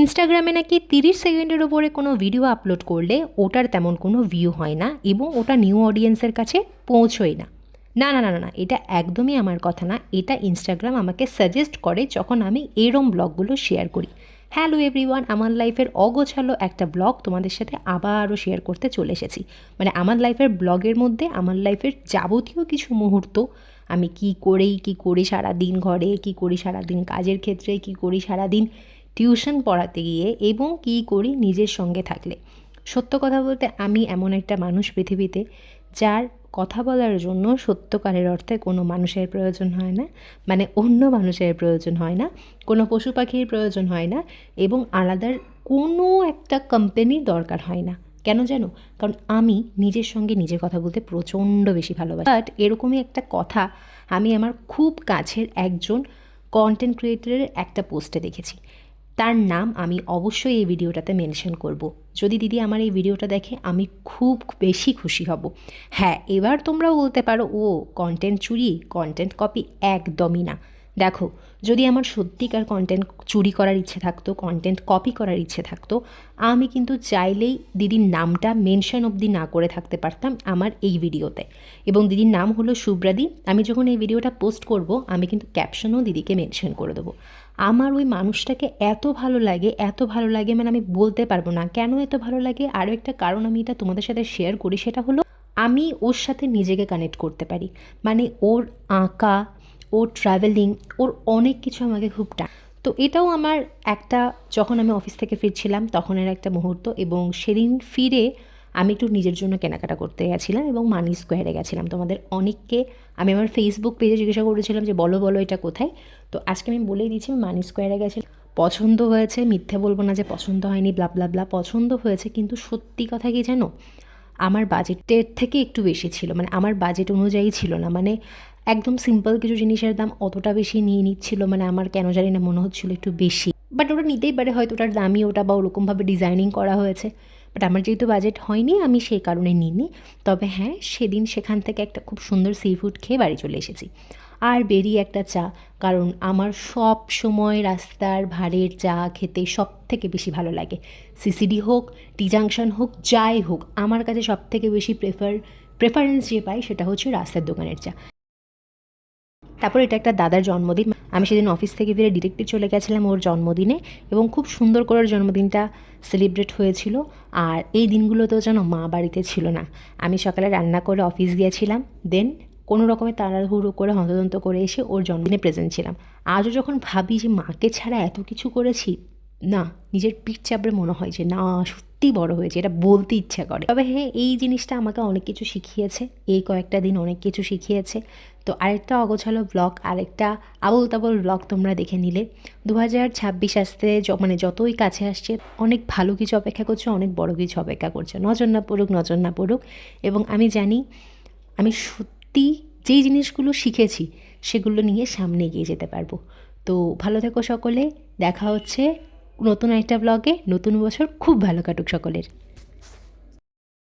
ইনস্টাগ্রামে নাকি তিরিশ সেকেন্ডের ওপরে কোনো ভিডিও আপলোড করলে ওটার তেমন কোনো ভিউ হয় না এবং ওটা নিউ অডিয়েন্সের কাছে পৌঁছয় না। না না না না এটা একদমই আমার কথা না। এটা ইনস্টাগ্রাম আমাকে সাজেস্ট করে যখন আমি এরম ব্লগগুলো শেয়ার করি। হ্যালো এভরিওয়ান আমার লাইফের অগোছালো একটা ব্লগ তোমাদের সাথে আবারও শেয়ার করতে চলে এসেছি। মানে আমার লাইফের ব্লগের মধ্যে আমার লাইফের যাবতীয় কিছু মুহূর্ত, আমি কি করেই, কি করি সারা দিন ঘরে, কি করি সারা দিন কাজের ক্ষেত্রে, কি করি সারা দিন টিউশন পড়াতে গিয়ে এবং কি করি নিজের সঙ্গে থাকলে। সত্য কথা বলতে আমি এমন একটা মানুষ পৃথিবীতে যার কথা বলার জন্য সত্যকারের অর্থে কোনো মানুষের প্রয়োজন হয় না মানে অন্য মানুষের প্রয়োজন হয় না, কোনো পশু পাখির প্রয়োজন হয় না এবং আলাদার কোনো একটা কোম্পানির দরকার হয় না। কেন জানো? কারণ আমি নিজের সঙ্গে নিজে কথা বলতে প্রচণ্ড বেশি ভালোবাসি। বাট এরকমই একটা কথা আমি আমার খুব কাছের একজন কন্টেন্ট ক্রিয়েটরের একটা পোস্টে দেখেছি। তার নাম আমি অবশ্যই এই ভিডিওটাতে মেনশন করব। যদি দিদি আমার এই ভিডিওটা দেখে, আমি খুব বেশি খুশি হব। হ্যাঁ এবার তোমরা বলতে পারো, ও কন্টেন্ট চুরি কন্টেন্ট কপি একদমই না। দেখো, যদি আমার সত্যিকার কন্টেন্ট চুরি করার ইচ্ছে থাকতো কন্টেন্ট কপি করার ইচ্ছে থাকতো, আমি কিন্তু চাইলেই দিদির নামটা মেনশন অবধি না করে থাকতে পারতাম আমার এই ভিডিওতে এবং দিদির নাম হলো শুভ্রাদি আমি যখন এই ভিডিওটা পোস্ট করব, আমি কিন্তু ক্যাপশনও দিদিকে মেনশন করে দেবো। আমার ওই মানুষটাকে এত ভালো লাগে, এত ভালো লাগে মানে আমি বলতে পারব না কেন এত ভালো লাগে। আরও একটা কারণ আমি এটা তোমাদের সাথে শেয়ার করি, সেটা হলো আমি ওর সাথে নিজেকে কানেক্ট করতে পারি। মানে ওর আঁকা ওর ট্রাভেলিং ওর অনেক কিছু আমাকে খুব টা তো এটাও আমার একটা, যখন আমি অফিস থেকে ফিরছিলাম, তখনের একটা মুহূর্ত এবং সেদিন ফিরে আমি একটু নিজের জন্য কেনাকাটা করতে গেছিলাম এবং মানি স্কোয়ারে গেছিলাম। তোমাদের অনেককে আমি আমার ফেসবুক পেজে জিজ্ঞাসা করেছিলাম যে, বলো বলো, এটা কোথায়? তো আজকে আমি বলেই দিচ্ছি, আমি মানি স্কোয়ারে গেছিলাম পছন্দ হয়েছে, মিথ্যে বলব না যে পছন্দ হয়নি ব্লা ব্লা পছন্দ হয়েছে, কিন্তু সত্যি কথা কি জানো? আমার বাজেটের থেকে একটু বেশি ছিল মানে আমার বাজেট অনুযায়ী ছিল না মানে একদম সিম্পল কিছু জিনিসের দাম অতটা বেশি নিয়ে নিচ্ছিল মানে আমার কেন জানি না মনে হচ্ছিল একটু বেশি। বাট ওটা নিতেই পারে, হয়তো ওটার দামই ওটা বা ওরকমভাবে ডিজাইনিং করা হয়েছে। বাট আমার যেহেতু বাজেট হয়নি, আমি সেই কারণে নিইনি। তবে হ্যাঁ সেদিন সেখান থেকে একটা খুব সুন্দর সি ফুড খেয়ে বাড়ি চলে এসেছি। আর বেরিয়ে একটা চা, কারণ আমার সব সময় রাস্তার ভাড়ের চা খেতে সব থেকে বেশি ভালো লাগে। সিসিডি হোক, টি জাংশন হোক, যাই হোক, আমার কাছে সব থেকে বেশি প্রেফার প্রেফারেন্স যে পাই সেটা হচ্ছে রাস্তার দোকানের চা। তারপর এটা একটা দাদার জন্মদিন। আমি সেদিন অফিস থেকে ফিরে ডিরেক্টলি চলে গেছিলাম ওর জন্মদিনে এবং খুব সুন্দর করে জন্মদিনটা সেলিব্রেট হয়েছিল। আর এই দিনগুলোতেও যেন মা বাড়িতে ছিল না। আমি সকালে রান্না করে অফিস গিয়েছিলাম দেন কোনো রকমের তাড়াহুড়ো করে, হন্তদন্ত করে এসে ওর জন্মদিনে প্রেজেন্ট ছিলাম। আজও যখন ভাবি যে মাকে ছাড়া এত কিছু করেছি, না, নিজের পিঠ চাপড়ে মনে হয় যে, না সত্যি বড় হয়েছে, এটা বলতে ইচ্ছা করে। তবে হ্যাঁ এই জিনিসটা আমাকে অনেক কিছু শিখিয়েছে, এই কয়েকটা দিন অনেক কিছু শিখিয়েছে। তো আরেকটা অগোছালো ব্লগ আরেকটা আবল তাবল ব্লগ তোমরা দেখে নিলে। দু হাজার ছাব্বিশ আসতে মানে যতই কাছে আসছে, অনেক ভালো কিছু অপেক্ষা করছে, অনেক বড় কিছু অপেক্ষা করছে। নজর না পড়ুক, নজর না পড়ুক। এবং আমি জানি, আমি সত্যি যেই জিনিসগুলো শিখেছি, সেগুলো নিয়ে সামনে এগিয়ে যেতে পারব। তো ভালো থেকো সকলে, দেখা হচ্ছে নতুন একটা ব্লগে নতুন বছর খুব ভালো কাটুক সকলের।